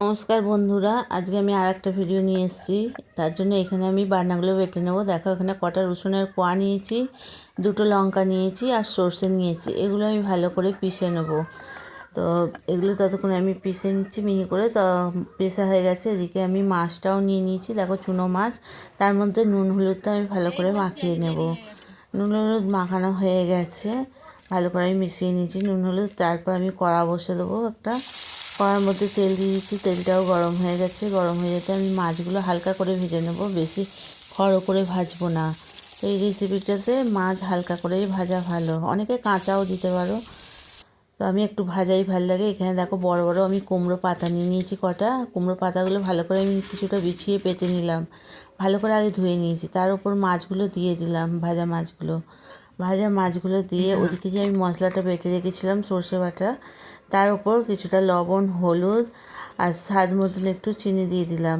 নমস্কার বন্ধুরা, আজকে আমি আর একটা ভিডিও নিয়ে এসেছি। তার জন্য এখানে আমি বান্নাগুলো বেটে নেব। দেখো, এখানে কটা রসুনের কোয়া নিয়েছি, দুটো লঙ্কা নিয়েছি আর সর্ষে নিয়েছি। এগুলো আমি ভালো করে পিষে নেব। তো এগুলো ততক্ষণ আমি পিষে নিচ্ছি মিহি করে। তো পেশা হয়ে গেছে, এদিকে আমি মাছটাও নিয়ে নিয়েছি। দেখো, চুনো মাছ। তার মধ্যে নুন হলুদটা আমি ভালো করে মাখিয়ে নেব। নুন হলুদ মাখানো হয়ে গেছে। ভালো করে আমি মিশিয়ে নিয়েছি নুন হলুদ। তারপর আমি কড়া বসে দেবো একটা। কড়ার মধ্যে তেল দিয়ে দিচ্ছি তেলটাও গরম হয়ে গেছে। গরম হয়ে যেতে আমি মাছগুলো হালকা করে ভেজে নেব বেশি খড়ো করে ভাজবো না। তো এই রেসিপিটাতে মাছ হালকা করেই ভাজা ভালো। অনেকে কাঁচাও দিতে পারো। তো আমি একটু ভাজাই ভালো লাগে। এখানে দেখো বড় বড় আমি কুমড়ো পাতা নিয়ে নিয়েছি কটা। কুমড়ো পাতাগুলো ভালো করে আমি কিছুটা বিছিয়ে পেতে নিলাম। ভালো করে আগে ধুয়ে নিয়েছি। তার উপর মাছগুলো দিয়ে দিলাম ভাজা মাছগুলো। ভাজা মাছগুলো দিয়ে ওদিকে যে আমি মশলাটা বেটে রেখেছিলাম সর্ষে বাটা তার উপর কিছুটা লবণ, হলুদ আর স্বাদ মতন একটু চিনি দিয়ে দিলাম।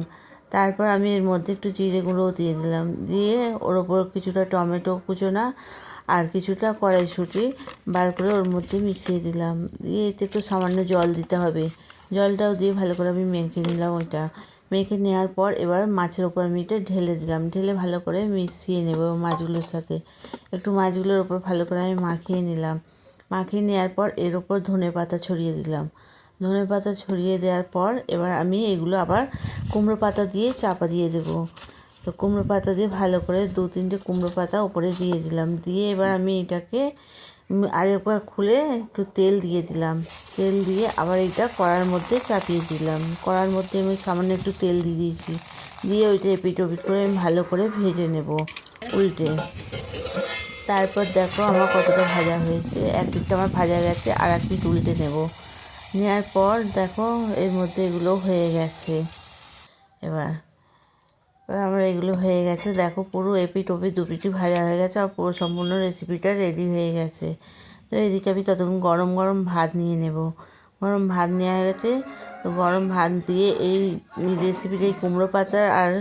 তারপর আমি এর মধ্যে একটু জিরে গুঁড়োও দিয়ে দিলাম। দিয়ে ওর ওপর কিছুটা টমেটো কুচোনা আর কিছুটা কড়াইশুঁটি বার করে ওর মধ্যে মিশিয়ে দিলাম। দিয়ে এতে একটু সামান্য জল দিতে হবে। জলটাও দিয়ে ভালো করে আমি মেখে নিলাম ওইটা। মেখে নেওয়ার পর এবার মাছের ওপর আমি এটা ঢেলে দিলাম। ঢেলে ভালো করে মিশিয়ে নেব মাছগুলোর সাথে। একটু মাছগুলোর ওপর ভালো করে আমি মাখিয়ে নিলাম। মাখিয়ে নেওয়ার পর এর ওপর ধনে পাতা ছড়িয়ে দিলাম। ধনে পাতা ছড়িয়ে দেওয়ার পর এবার আমি এগুলো আবার কুমড়ো পাতা দিয়ে চাপা দিয়ে দেবো। তো কুমড়ো পাতা দিয়ে ভালো করে দু তিনটে কুমড়ো পাতা ওপরে দিয়ে দিলাম। দিয়ে এবার আমি এটাকে আরেকবার খুলে একটু তেল দিয়ে দিলাম। তেল দিয়ে আবার এটা কড়ার মধ্যে চাপিয়ে দিলাম। কড়ার মধ্যে আমি সামান্য একটু তেল দিয়ে দিয়েছি। দিয়ে ওইটা এপিট ওপিট করে আমি ভালো করে ভেজে নেব। উল্টে। তারপর দেখো আমার কতটা ভাজা হয়েছে। এক দিকটা আমার ভাজা গেছে আর এক পিঠ উল্টে নেব। নেওয়ার পর দেখো এর মধ্যে এগুলো হয়ে গেছে। এবার এবার আমার এগুলো হয়ে গেছে। দেখো পুরো এপি টপি দুপিটি ভাজা হয়ে গেছে, আর পুরো সম্পূর্ণ রেসিপিটা রেডি হয়ে গেছে। তো এদিকে আমি ততক্ষণ গরম গরম ভাত নিয়ে নেব। গরম ভাত নেওয়া গেছে। তো গরম ভাত দিয়ে এই রেসিপিটা এই কুমড়ো পাতার আর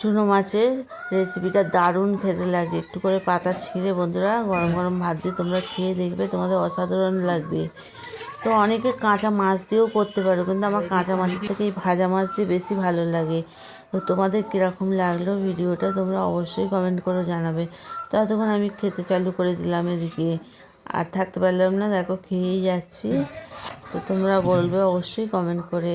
চুনো মাছের রেসিপিটা দারুণ খেতে লাগে। একটু করে পাতা ছিঁড়ে বন্ধুরা, গরম গরম ভাত দিয়ে তোমরা খেয়ে দেখবে, তোমাদের অসাধারণ লাগবে। তো অনেকে কাঁচা মাছ দিয়েও করতে পারো, কিন্তু আমার কাঁচা মাছের থেকে এই ভাজা মাছ দিয়ে বেশি ভালো লাগে। তো তোমাদের কীরকম লাগল ভিডিওটা তোমরা অবশ্যই কমেন্ট করে জানাবে। তো ততক্ষণ আমি খেতে চালু করে দিলাম এদিকে। আর থাকতে পারলাম না, দেখো খেয়েই যাচ্ছি। তো তোমরা বলবে অবশ্যই কমেন্ট করে